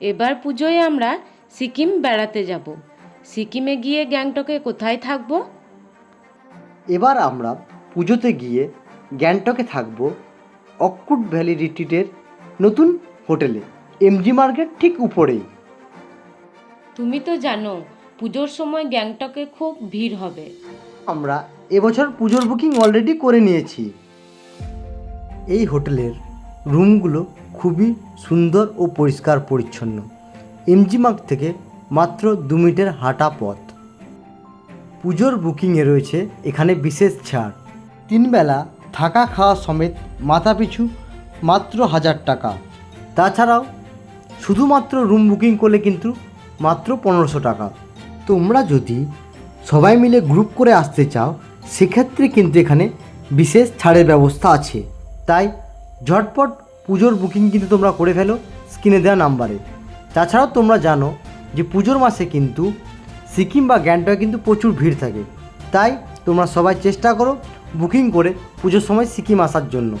এবার পুজোয় আমরা সিকিম বেড়াতে যাব। সিকিমে গিয়ে গ্যাংটকে কোথায় থাকব? এবার আমরা পুজোতে গিয়ে গ্যাংটকে থাকব অক্কুট ভ্যালি রিট্রিটের নতুন হোটেলে এমজি মার্কেট ঠিক উপরেই। তুমি তো জানো পুজোর সময় গ্যাংটকে খুব ভিড় হবে। আমরা এবছর পুজোর বুকিং অলরেডি করে নিয়েছি। এই হোটেলের রুমগুলো খুবই সুন্দর ও পরিষ্কার পরিচ্ছন্ন। এমজি মার্গ থেকে মাত্র দু মিনিটের হাঁটা পথ। পুজোর বুকিংয়ে রয়েছে এখানে বিশেষ ছাড়। তিনবেলা থাকা খাওয়া সমেত মাথাপিছু মাত্র হাজার টাকা। তাছাড়াও শুধুমাত্র রুম বুকিং করলে কিন্তু মাত্র পনেরোশো টাকা। তোমরা যদি সবাই মিলে গ্রুপ করে আসতে চাও, সেক্ষেত্রে কিন্তু এখানে বিশেষ ছাড়ের ব্যবস্থা আছে। তাই ঝটপট পুজোর বুকিং কিন্তু তোমরা করে ফেলো স্ক্রিনে দেওয়া নাম্বারে তাছাড়াও তোমরা জানো যে পুজোর মাসে কিন্তু সিকিম বা গ্যাংটকে কিন্তু প্রচুর ভিড় থাকে। তাই তোমরা সবাই চেষ্টা করো বুকিং করে পুজোর সময় সিকিম আসার জন্য।